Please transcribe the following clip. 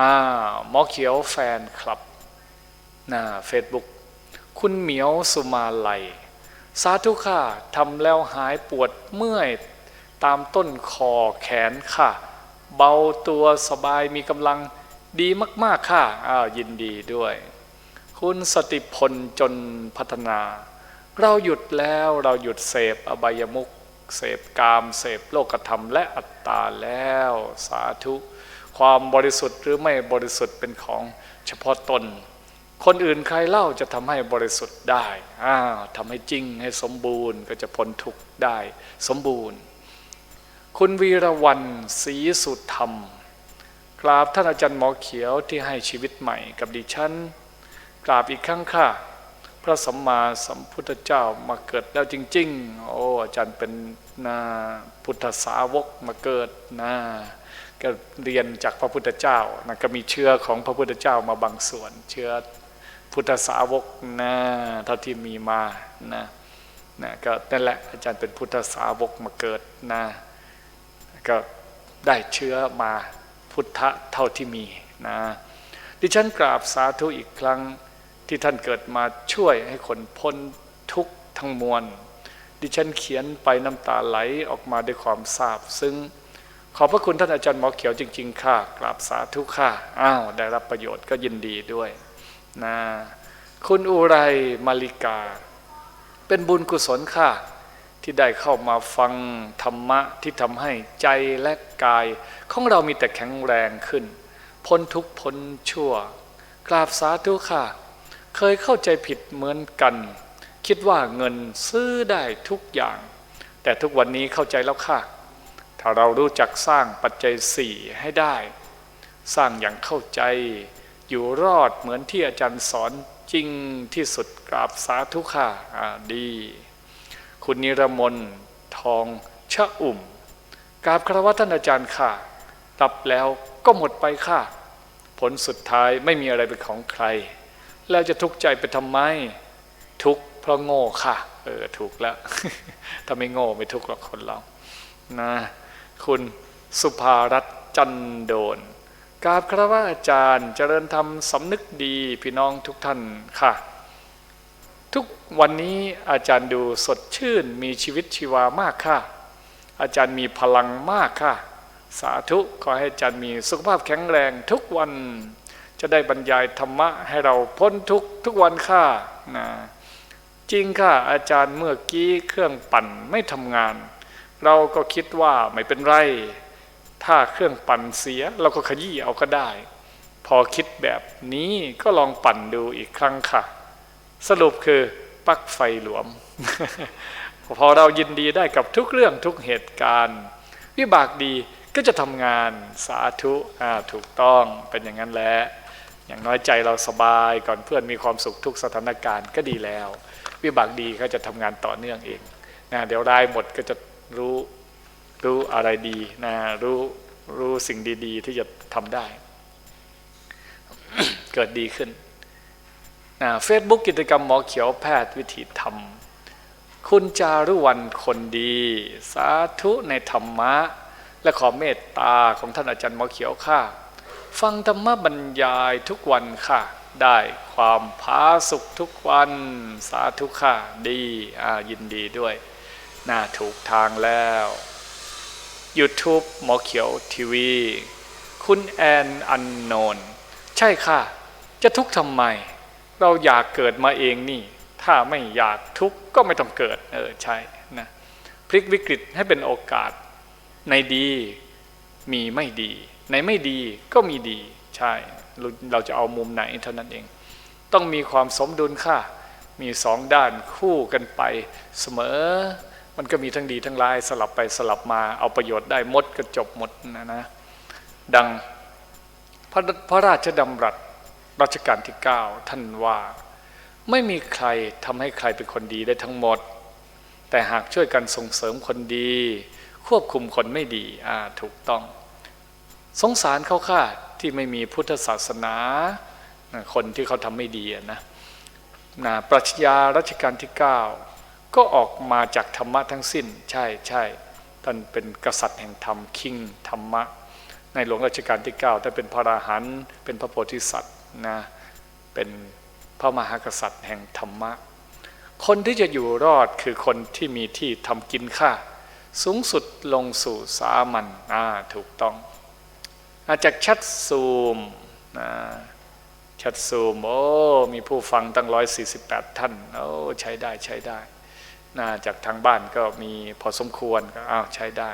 อ่าหมอเขียวแฟนคลับน้าเฟซบุ๊กคุณเหมียวสุมาลัยสาธุค่ะทำแล้วหายปวดเมื่อย ตามต้นคอแขนค่ะ เบาตัวสบายมีกำลังดีมาก ๆ ค่ะอ้าวยินดีด้วย คุณสติพลจนพัฒนา เราหยุดแล้วเราหยุดเสพอบายมุขเสพกาม เสพโลกธรรมและอัตตาแล้ว สาธุ ความบริสุทธิ์หรือไม่บริสุทธิ์เป็นของเฉพาะตน คนอื่นใครเล่าจะทำให้บริสุทธิ์ได้อ้าวทำให้จริงให้สมบูรณ์ก็จะพ้นทุกข์ได้สมบูรณ์ คุณวีรวันศรีสุธรรม กราบท่านอาจารย์หมอเขียวที่ให้ชีวิตใหม่กับดิฉันกราบอีกครั้งค่ะพระสัมมาสัมพุทธเจ้ามาเกิดแล้วจริง ๆ โอ้อาจารย์เป็นนาพุทธสาวกมาเกิดนะ ก็เรียนจากพระพุทธเจ้านะก็มีเชื้อของพระพุทธเจ้ามาบางส่วน เชื้อพุทธสาวกนะเท่าที่มีมานะนะก็นั่นแหละอาจารย์เป็นพุทธสาวกมาเกิดนะก็ได้เชื้อมาพุทธะเท่าที่มีนะดิฉันกราบสาธุอีกครั้งที่ท่านเกิดมาช่วยให้คนพ้นทุกข์ทั้งมวล ดิฉันเขียนไปน้ำตาไหลออกมาด้วยความซาบซึ้ง ขอบพระคุณท่านอาจารย์หมอเขียวจริง ๆ ค่ะกราบสาธุค่ะอ้าวได้รับประโยชน์ก็ยินดีด้วยนะคุณอุไรมาริกา เป็นบุญกุศลค่ะ ที่ได้เข้ามาฟังธรรมะที่ทำให้ใจและกาย ของเรามีแต่แข็งแรงขึ้น พ้นทุกพ้นชั่ว กราบสาธุค่ะ เคยเข้าใจผิดเหมือนกัน คิดว่าเงินซื้อได้ทุกอย่าง แต่ทุกวันนี้เข้าใจแล้วค่ะ ถ้าเรารู้จักสร้างปัจจัยสี่ให้ได้ สร้างอย่างเข้าใจ อยู่รอดเหมือนที่อาจารย์สอนจริงที่สุดกราบสาธุค่ะดี คุณนิรมนทองชะอุ่มกราบคารวะท่านอาจารย์ค่ะรับแล้วก็หมดไปค่ะ ผลสุดท้ายไม่มีอะไรเป็นของใคร แล้วจะทุกข์ใจไปทำไม ทุกข์เพราะโง่ค่ะ เออถูกแล้ว ถ้าไม่โง่ไม่ทุกข์หรอกคนเรานะ คุณสุภารัตน์จันโดนกราบครวะอาจารย์เจริญธรรมสำนึกดีพี่น้องทุกท่านค่ะ ทุกวันนี้อาจารย์ดูสดชื่นมีชีวิตชีวามากค่ะ อาจารย์มีพลังมากค่ะ สาธุขอให้อาจารย์มีสุขภาพแข็งแรงทุกวัน จะได้บรรยายธรรมะให้เราพ้นทุกทุกวันค่ะนะจริงค่ะอาจารย์เมื่อกี้เครื่องปั่นไม่ทำงาน เราก็คิดว่าไม่เป็นไร ถ้าเครื่องปั่นเสีย เราก็ขยี้เอาก็ได้ พอคิดแบบนี้ก็ลองปั่นดูอีกครั้งค่ะ สรุปคือปลั๊กไฟหลวม พอเรายินดีได้กับทุกเรื่องทุกเหตุการณ์ วิบากดีก็จะทำงานสาธุถูกต้องเป็นอย่างนั้นแหละอย่างน้อยใจเราสบายก่อนเพื่อนมีความสุขทุกสถานการณ์ก็ดีแล้ว วิบากดีก็จะทำงานต่อเนื่องเองนะเดี๋ยวรายหมดก็จะ รู้รู้อะไรดีนะรู้รู้สิ่งดี ๆ ที่จะทำได้ เกิดดีขึ้นนะเฟซบุ๊กกิจกรรมหมอเขียวแพทย์วิถีธรรม คุณจารุวรรณคนดี สาธุในธรรมะ และขอเมตตาของท่านอาจารย์หมอเขียวค่ะ ฟังธรรมะบรรยายทุกวันค่ะ ได้ความผาสุขทุกวัน สาธุค่ะดีอ่ายินดีด้วย น่าถูกทางแล้ว YouTube หมอเขียวทีวี คุณแอนอันโนนใช่ค่ะ จะทุกข์ทำไม เราอยากเกิดมาเองนี่ ถ้าไม่อยากทุกข์ก็ไม่ต้องเกิด เออใช่นะพลิกวิกฤตให้เป็นโอกาส ในดีมีไม่ดี ในไม่ดีก็มีดี ใช่ เราเราจะเอามุมไหนเท่านั้นเอง ต้องมีความสมดุลค่ะ มีสองด้านคู่กันไปเสมอ มันก็มีทั้งดีทั้งร้ายสลับไปสลับมาเอาประโยชน์ได้หมดก็จบหมดนะนะดังพระพระราชดำรัสรัชกาลที่ 9 ท่านว่าไม่มีใครทำให้ใครเป็นคนดีได้ทั้งหมด แต่หากช่วยกันส่งเสริมคนดี ควบคุมคนไม่ดีอ่าถูกต้อง สงสารเขาค่ะที่ไม่มีพุทธศาสนา คนที่เขาทำไม่ดีนะนะปรัชญารัชกาลที่ 9 ก็ออกมาจากธรรมะทั้งสิ้น ใช่ใช่ท่านเป็นกษัตริย์แห่งธรรมคิงธรรมะ ในหลวงรัชกาลที่9แต่เป็นพระราหันเป็นพระโพธิสัตว์นะเป็นพระมหากษัตริย์แห่งธรรมะ คนที่จะอยู่รอดคือคนที่มีที่ทำกินข้าสูงสุดลงสู่สามัญอ่าถูกต้องอาจากชัดซูมนะชัดซูม โอ้ มีผู้ฟังตั้ง 148 ท่าน โอ้ ใช้ได้ใช้ได้ จากทางบ้านก็มีพอสมควรก็อ้าวใช้ได้